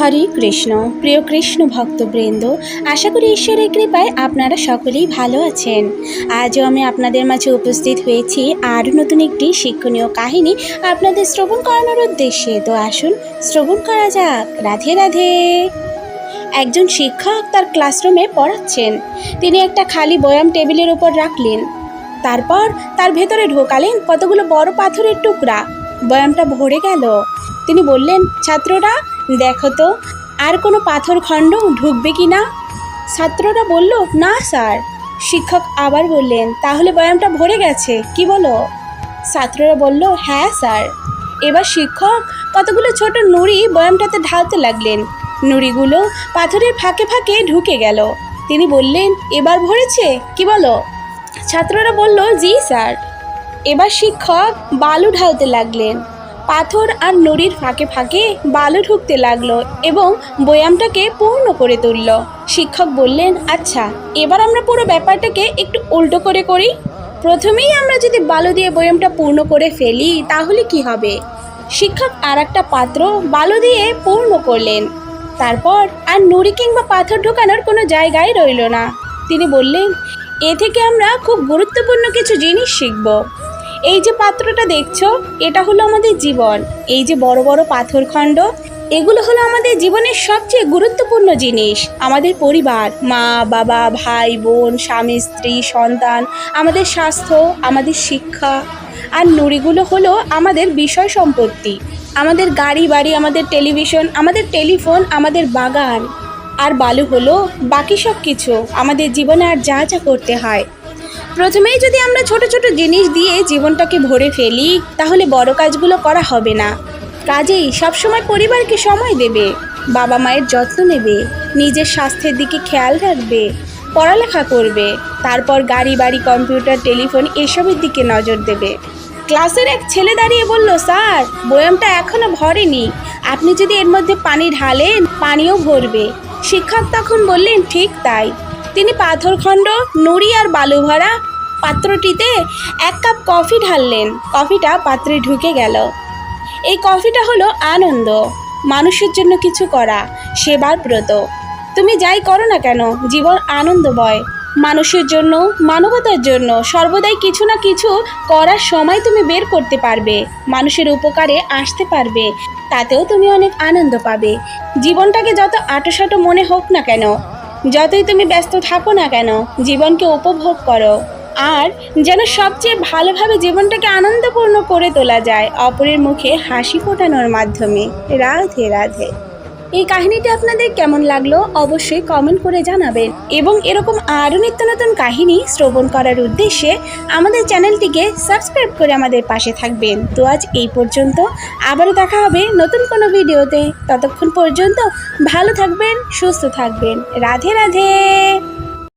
হরে কৃষ্ণ। প্রিয় কৃষ্ণ ভক্তবৃন্দ, আশা করি ঈশ্বরের কৃপায় আপনারা সকলেই ভালো আছেন। আজও আমি আপনাদের মাঝে উপস্থিত হয়েছি আরও নতুন একটি শিক্ষণীয় কাহিনী আপনাদের শ্রবণ করানোর উদ্দেশ্যে। তো আসুন, শ্রবণ করা যাক। রাধে রাধে। একজন শিক্ষক তার ক্লাসরুমে পড়াচ্ছেন। তিনি একটা খালি বয়াম টেবিলের উপর রাখলেন। তারপর তার ভেতরে ঢোকালেন কতগুলো বড় পাথরের টুকরা। বয়ামটা ভরে গেল। তিনি বললেন, ছাত্ররা দেখো তো, আর কোনো পাথর খণ্ড ঢুকবে কি না? ছাত্ররা বলল, না, স্যার। শিক্ষক আবার বললেন, তাহলে বয়ামটা ভরে গেছে, কি বলো? ছাত্ররা বলল হ্যাঁ স্যার। এবার শিক্ষক কতগুলো ছোট নুড়ি বয়ামটাতে ঢালতে লাগলেন। নুড়িগুলো পাথরের ফাঁকে ফাঁকে ঢুকে গেল। তিনি বললেন, এবার ভরেছে, কি বলো? ছাত্ররা বলল, জি, স্যার। এবার শিক্ষক বালু ঢালতে লাগলেন। পাথর আর নুড়ির ফাঁকে ফাঁকে বালু ঢুকতে লাগল এবং বয়ামটাকে পূর্ণ করে তুলল। শিক্ষক বললেন আচ্ছা এবার আমরা পুরো ব্যাপারটাকে একটু উল্টো করে করি। প্রথমেই আমরা যদি বালু দিয়ে বয়ামটা পূর্ণ করে ফেলি, তাহলে কি হবে? শিক্ষক আর একটা পাত্র বালু দিয়ে পূর্ণ করলেন। তারপর আর নুড়ি কিংবা পাথর ঢোকানোর কোনো জায়গায় রইল না। তিনি বললেন, এ থেকে আমরা খুব গুরুত্বপূর্ণ কিছু জিনিস শিখব। এই যে পাত্রটা দেখছ, এটা হলো আমাদের জীবন। এই যে বড় বড় পাথরখণ্ড এগুলো হলো আমাদের জীবনের সবচেয়ে গুরুত্বপূর্ণ জিনিস। আমাদের পরিবার, মা, বাবা, ভাই, বোন, স্বামী, স্ত্রী, সন্তান, আমাদের স্বাস্থ্য, আমাদের শিক্ষা। আর নুড়িগুলো হলো আমাদের বিষয় সম্পত্তি। আমাদের গাড়ি, বাড়ি, আমাদের টেলিভিশন, আমাদের টেলিফোন, আমাদের বাগান। আর বালু হলো বাকি সব কিছু আমাদের জীবনে আর যা যা করতে হয় প্রথমেই যদি আমরা ছোট ছোট জিনিস দিয়ে জীবনটাকে ভরে ফেলি, তাহলে বড় কাজগুলো করা হবে না। কাজেই সবসময় পরিবারকে সময় দেবে, বাবা মায়ের যত্ন নেবে, নিজের স্বাস্থ্যের দিকে খেয়াল রাখবে, পড়ালেখা করবে, তারপর গাড়ি, বাড়ি, কম্পিউটার, টেলিফোন এসবের দিকে নজর দেবে। ক্লাসের এক ছেলে দাঁড়িয়ে বলল, স্যার, বয়ামটা এখনও ভরেনি। আপনি যদি এর মধ্যে পানি ঢালেন, পানিও ভরবে। শিক্ষক তখন বললেন, ঠিক তাই। তিনি পাথরখণ্ড, নুড়ি আর বালু ভরা পাত্রটিতে এক কাপ কফি ঢাললেন। কফিটা পাত্রে ঢুকে গেল। এই কফিটা হলো আনন্দ। মানুষের জন্য কিছু করা, সেবার ব্রত। তুমি যাই করো না কেন, জীবন আনন্দময় মানুষের জন্য, মানবতার জন্য সর্বদাই কিছু না কিছু করার সময় তুমি বের করতে পারবে। মানুষের উপকারে আসতে পারবে। তাতেও তুমি অনেক আনন্দ পাবে। জীবনটাকে যত আটোসাটো মনে হোক না কেন যতই তুমি ব্যস্ত থাকো না কেন, জীবনকে উপভোগ করো। আর যেন সবচেয়ে ভালোভাবে জীবনটাকে আনন্দপূর্ণ করে তোলা যায়, অপরের মুখে হাসি ফোটানোর মাধ্যমে। রাধে রাধে। এই কাহিনীটি আপনাদের কেমন লাগল অবশ্যই কমেন্ট করে জানাবেন। এবং এরকম আরও নিত্য নতুন কাহিনী শ্রবণ করার উদ্দেশ্যে আমাদের চ্যানেলটিকে সাবস্ক্রাইব করে আমাদের পাশে থাকবেন। তো আজ এই পর্যন্ত, আবারও দেখা হবে নতুন কোনো ভিডিওতে। ততক্ষণ পর্যন্ত ভালো থাকবেন, সুস্থ থাকবেন। রাধে রাধে!